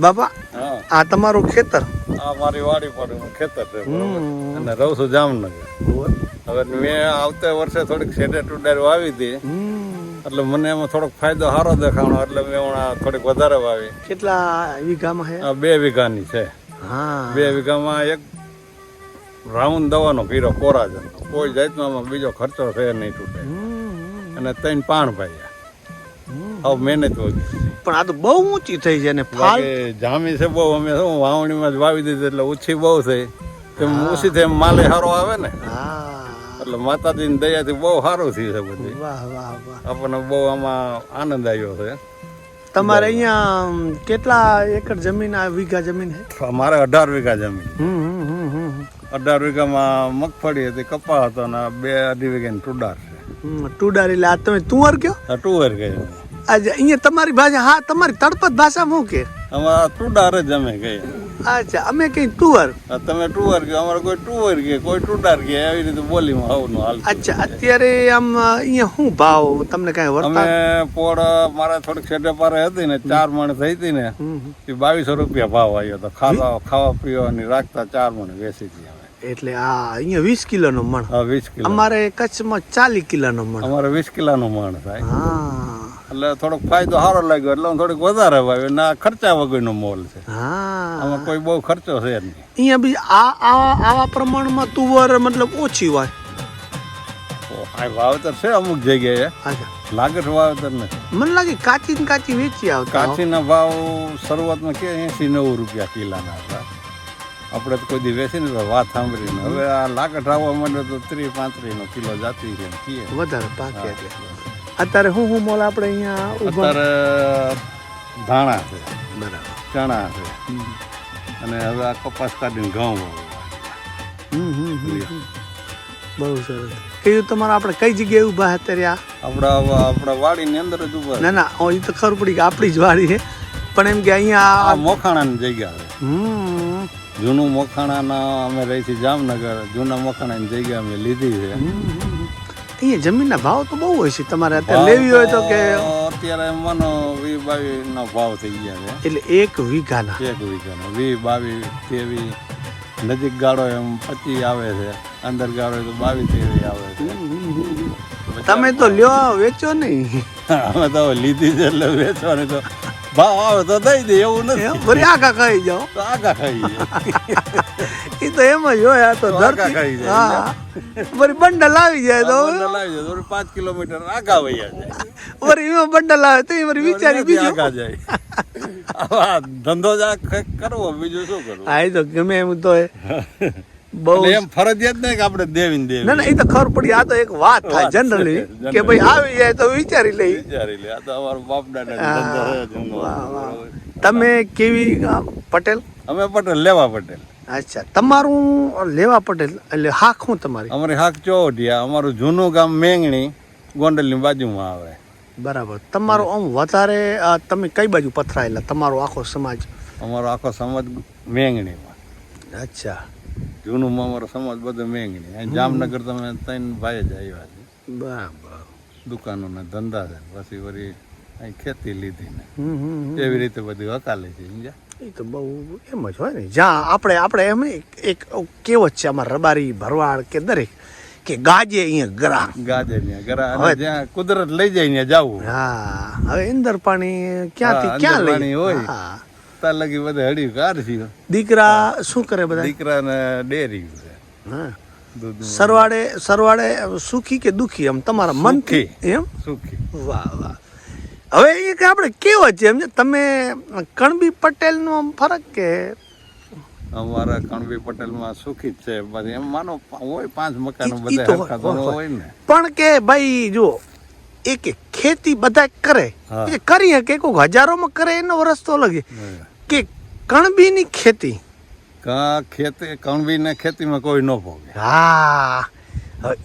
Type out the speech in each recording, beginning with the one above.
બાપા આ તમારું ખેતર? આ મારી વાડી પર ખેતર છે અને રહું છું જામનગર. હવે. મેં આવતા વર્ષે થોડીક શેડે ટુડારી વાવી હતી. એટલે મને એમાં થોડોક ફાયદો સારો દેખાણો એટલે મેં હમણાં થોડીક વધારે વાવી. કેટલા વીઘામાં બે વીઘાની છે. હા. બે વીઘામાં એક રાઉન્ડ દવાનો કર્યો કોરાજન. કોઈ જાતનો બીજો ખર્ચો છે નહીં તૂટે. અને ત્રણ પાણ ભાઈ હવે મહેનત વધી પણ આ તો બહુ ઊંચી થઈ છે ને ફાલ જામી છે બહુ અમે શું વાવણીમાં જ વાવી દીધી એટલે ઓછી બહુ થઈ તેમ ઓછી થઈ માલે સારો આવે ને. હા. એટલે માતાજીની દયાથી બહુ સારું થયું છે બધી. આપણને બહુ આમાં આનંદ આવ્યો છે. તમારે અહીંયા કેટલા એકર જમીન આ વીઘા જમીન છે? મારે અઢાર વીઘા જમીન. અઢાર વીઘામાં મગફળી હતી કપા હતો અને બે અઢી વીઘાની ટુડાર છે. ટુડાર એટલે આ તમે તુંવર કયો? ટુવર ગઈ આજે અહીંયા તમારી ભાષા હા તમારી તળપત ભાષા શું કે? અમારા ટુડાર જ અમે કહીએ. અચ્છા અમે કઈ તુવર તમે ટુવર કે અમારે કોઈ ટુવર કે કોઈ ટુડાર કે આવી રીતે બોલીમાં આવું હાલ. અચ્છા અત્યારે આમ અહીંયા શું ભાવ? તમને કઈ અમે પોળ મારા થોડીક છેટે પારે હતી ને ચાર મણ થઈ હતી ને. એ બાવીસો રૂપિયા ભાવ આવ્યો હતો ખાવા ખાવા પીવાની રાખતા ચાર મણ વેચી હતી એટલે આ અહીંયા વીસ કિલો નો મણ. હા વીસ કિલો. અમારે કચ્છમાં ચાલીસ કિલોનો મણ. અમારે વીસ કિલોનું મણ થાય. હા. એટલે થોડોક ફાયદો સારો લાગ્યો એટલે થોડીક વધારે વાવ્યો. ને ખર્ચા વગરનો મોલ છે. હા. આમાં કોઈ બહુ ખર્ચો છે જ નહીં. અહીંયા બી આ આ આવા પ્રમાણમાં તુવર મતલબ ઓછી હોય આ વાવેતર છે અમુક જગ્યાએ. અચ્છા. લાગે છે વાવેતર ને? મને લાગે કાચી ને કાચી વેચી આવતા. કાચીના ભાવ શરૂઆતમાં કે એસી નવું રૂપિયા કિલાના હતા. આપણે તો કોઈ દી વેચી ને વાત સાંભળીને હવે આ લાકડ આવવા માંડે તો ત્રીસ પાંત્રીસ નો કિલો જાતી છે વધારે પાકે અત્યારે હું હું મોલ આપણે અહીંયા અત્યારે ધાણા છે. બરાબર. ચણા છે. અને હવે આ કપાસ કાઢીને ઘઉં. બહુ સરસ. કયું તમારે આપણે કઈ જગ્યાએ ઊભા અત્યારે આ? આપણા આપણા વાડીની અંદર જ ઊભા ના ના એ તો ખબર પડી કે આપણી જ વાડી છે. પણ એમ કે અહીંયા આ મોખાણાની જગ્યા છે. જૂનું મોખાણાના અમે રહી છીએ જામનગર. જૂના મોખાણાની જગ્યા અમે લીધી છે. અહીંયા જમીનના ભાવ તો બહુ હોય છે. તમારે અત્યારે લેવી હોય તો કે અત્યારે મનો વી બાવી નો ભાવ થઈ ગયા છે. એટલે એક વીઘાના. એક વીઘાનો. વી બાવી તેવી નજીક ગાળો એમ પચી આવે છે. અંદર ગાળો તો બાવી તેવી આવે છે. તમે તો લ્યો વેચો નહીં. અમે તો લીધી છે એટલે વેચવાની તો ભાવ આવે તો દઈ દે એવું નથી. ફરી આખા ખાઈ જાઓ. તો ખાઈ એ તો એમ જ હોય આ તો ધરતી. ખાઈ જાય. હા. ફરી બંડલ આવી જાય તો. બંડલ આવી જાય તો પાંચ કિલોમીટર આગા વૈયા જાય. ફરી એમાં બંડલ આવે તો એ ફરી વિચારી બીજું. આગા જાય. ધંધો જ કરવો બીજું શું કરવું? એ તો ગમે એમ તો એ. બહુ એમ ફરજિયાત નહીં કે આપણે દેવી. ના ના એ તો ખબર પડી આ તો એક વાત થાય જનરલી કે ભાઈ આવી જાય તો વિચારી લઈ વિચારી લે આ તો અમારો બાપ દાદા. તમે કેવી પટેલ? અમે પટેલ લેવા પટેલ. અચ્છા તમારું લેવા પટેલ એટલે હાક હું તમારી? અમારી હાક ચોવટિયા અમારું જૂનું ગામ મેંગણી ગોંડલની બાજુમાં આવે. બરાબર. તમારું આમ વધારે તમે કઈ બાજુ પથરાયેલા? તમારો આખો સમાજ? અમારો આખો સમાજ મેંગણીમાં. અચ્છા. જૂનું અમારો સમાજ બધો મેંગણી. જામનગર તમે ત્રણ ભાઈ જ આવ્યા છે. બરાબર દુકાનો ને ધંધા છે. પછી વળી અહીં ખેતી લીધી ને. એવી રીતે બધી હકાલે છે એ તો બહુ એમ જ હોય ને. જ્યાં આપણે આપણે એમ એક- કેવત છે અમારે રબારી ભરવાડ કે દરેક કે ગાજે અહીંયા ગરા ગાજે ત્યાં ગરા હવે- જ્યાં કુદરત લઈ જાય ત્યાં જવું. હા હવે ઇન્દર પાણી ક્યાંથી ક્યાં લઈ હોય. હા લગી બધે બધા હળી થયો દીકરા શું કરે બધા? દીકરાને ડેરી હા. સરવાળે સરવાળે સુખી કે દુખી એમ? તમારા મનથી એમ? સુખી. વાહ વાહ. હવે એ કે આપણે કેવો છે એમ? તમે કણબી પટેલનો આમ ફરક કે? અમારા કણબી પટેલમાં સુખી જ છે. પછી એમ માનો હોય પાંચ મકાનો બધા હોય, ને. પણ કે ભાઈ જો એક કે ખેતી બધા કરે. એ કરી શકે કોઈક હજારોમાં કરે એનો વરસ તો અલગ છે. કે કણબીની ખેતી. કા ખેતી કણબી ને ખેતીમાં કોઈ ન ભોગે. હા.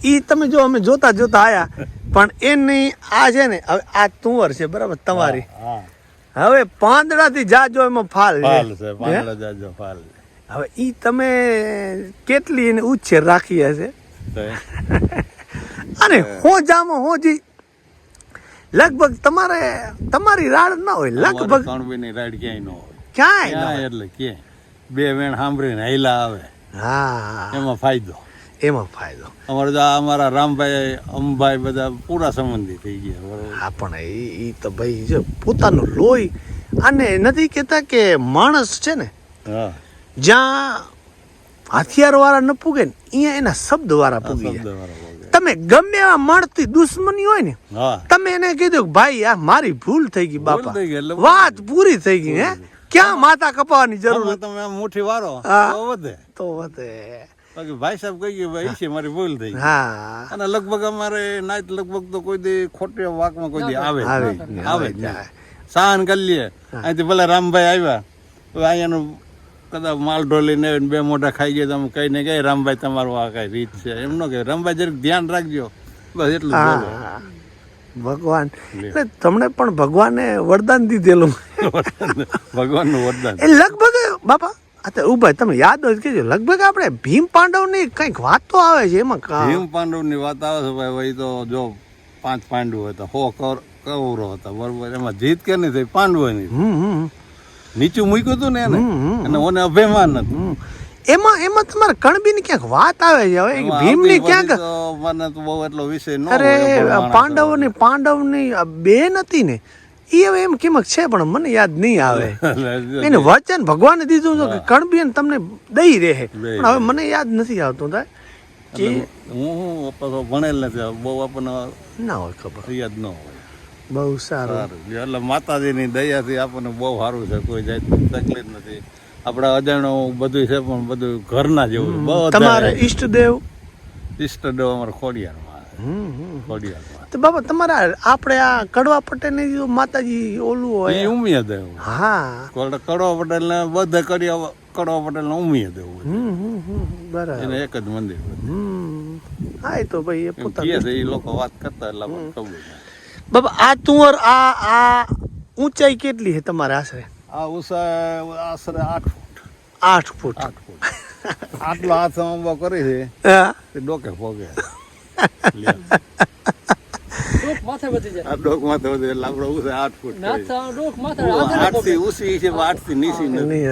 એ તમે જો અમે જોતા જોતા આયા. પણ એની આ છે ને હવે આ તુંવર છે બરાબર તમારી. હવે પાંદડાથી જાજો એમાં ફાલ છે. પાંદડા જાજો ફાલ હવે ઈ તમે કેટલી એને ઉછેર રાખી હશે? અને હોજામાં હોજી લગભગ તમારે તમારી રાડ ના હોય લગભગ કણબીની રાડ ક્યાંય ન હોય. ક્યાંય ના. એટલે કે બે વેણ સાંભળીને હૈલા આવે. હા. એમાં ફાયદો. એમાં ફાયદો. અમારે તો અમારા રામભાઈ અંબાઈ બધા પૂરા સંબંધી થઈ ગયા. હા પણ એ તો ભાઈ જો પોતાનું લોહી અને નથી કહેતા કે માણસ છે ને હા. જ્યાં હથિયાર વાળા ન પૂગે ને અહીંયા એના શબ્દ વાળા પૂગી જાય. તમે ગમે એવા મળતી દુશ્મની હોય ને તમે એને કીધું કે ભાઈ આ મારી ભૂલ થઈ ગઈ બાપા. વાત પૂરી થઈ ગઈ હે? ક્યાં માથા કપાવાની જરૂર? તમે મુઠ્ઠી વારો તો વધે. તો વધે. બાકી ભાઈ સાહેબ કહી ગયું ભાઈ છે મારી ભૂલ થઈ હા. અને લગભગ અમારે નાઈટ લગભગ તો કોઈ દી ખોટી વાકમાં કોઈ દી આવે આવે. આવે. સહન કરી લઈએ અહીંથી ભલે રામભાઈ આવ્યા અહીંયાનું કદાચ માલ ઢોલીને બે મોઢા ખાઈ ગયા તમે કઈ ને કઈ રામભાઈ તમારું આ કઈ રીત છે. એમ ન કે રામભાઈ જરાક ધ્યાન રાખજો. બસ એટલું ભગવાન. એટલે તમને પણ ભગવાને વરદાન દીધેલું. ભગવાનનું વરદાન. એ લગભગ બાપા અત્યારે તો ઊભા તમે યાદ જ કહેજો. લગભગ આપણે ભીમ પાંડવની કંઈક વાત તો આવે છે એમાં ભીમ પાંડવની વાત આવે છે ભાઈ ભાઈ તો જો પાંચ પાંડવો હતા હો કર કૌરવ હતા બરોબર. એમાં જીત કે નહીં થઈ? પાંડવોની. હમ હમ. નીચું મૂક્યું હતું ને એને. અને ઓને અભિમાન હતું. એમાં એમાં તમારે કણબીની ક્યાંક વાત આવે છે હવે ભીમની ક્યાંક મને તો બહુ એટલો વિષય ન અરે પાંડવોની પાંડવની બેન હતી ને એ હવે એમ કિંમત છે પણ મને યાદ નહીં આવે એને વચન ભગવાને દીધું હતું કે કણબીન તમને દઈ રહે પણ હવે મને યાદ નથી આવતું થાય કે હું હું ભણેલ નથી બહુ આપણને ના હોય ખબર યાદ ન હોય બહુ સારું. સારું. એટલે માતાજીની દયાથી આપણને બહુ સારું છે. કોઈ જાતની તકલીફ નથી. આપણા અજાણ્યું બધું છે પણ બધું ઘરના જેવું તમારે ઈષ્ટદેવ? ઈષ્ટદેવ અમારે ખોડિયારમાં. ખોડિયારમાં. તો બાબા તમારા આપણે આ કડવા પટેલની જો માતાજી ઓલું એ હોય. ઉમિયા દેવ હા. કડવા પટેલ ને બધા કડિયા કડવા પટેલ ને ઉમિયા દેવ બરાબર. એને એક જ મંદિર હા એ તો ભાઈ એ છે એ લોકો વાત કરતા એટલે ખબર. બાબા આ તુંવર આ આ ઊંચાઈ કેટલી છે તમારે આશરે? આ ઉષા આશરે આઠ ફૂટ. આઠ ફૂટ. આઠ ફૂટ. આટલો હાથ અંબા કરી છે હા. તે ડોકે ડોક માથે વધી જાય. ડોક માથે વધે એટલે આપણે ઉષા આઠ ફૂટ ના તો ડોક માથે હું આગળ આઠથી ઊંચી છે આઠથી નીચી નથી.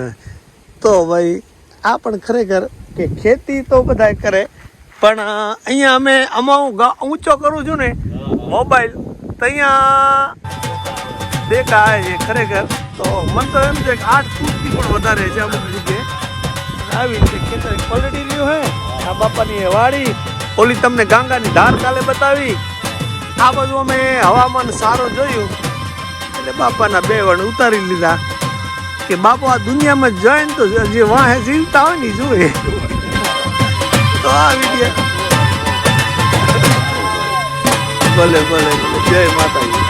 તો ભાઈ આ પણ ખરેખર કે ખેતી તો બધા કરે પણ અહીંયા અમે આમાં હું ઊંચો કરું છું ને મોબાઈલ તો અહીંયા દેખાય છે ખરેખર. તો મને તો એમ છે કે આઠ ફૂટથી પણ વધારે છે અમુક જગ્યાએ. આવી રીતે ખેતર પલટી રહ્યું હે. આ બાપાની વાડી. ઓલી તમને ગાંગાની ધાર કાલે બતાવી. આ બધું અમે હવામાન સારું જોયું. એટલે બાપાના બે વણ ઉતારી લીધા. કે બાપુ, આ દુનિયામાં જાય ને તો જે વાહે જીવતા હોય ને જુએ. તો આ વીડિયો ભલે ભલે જય માતાજી.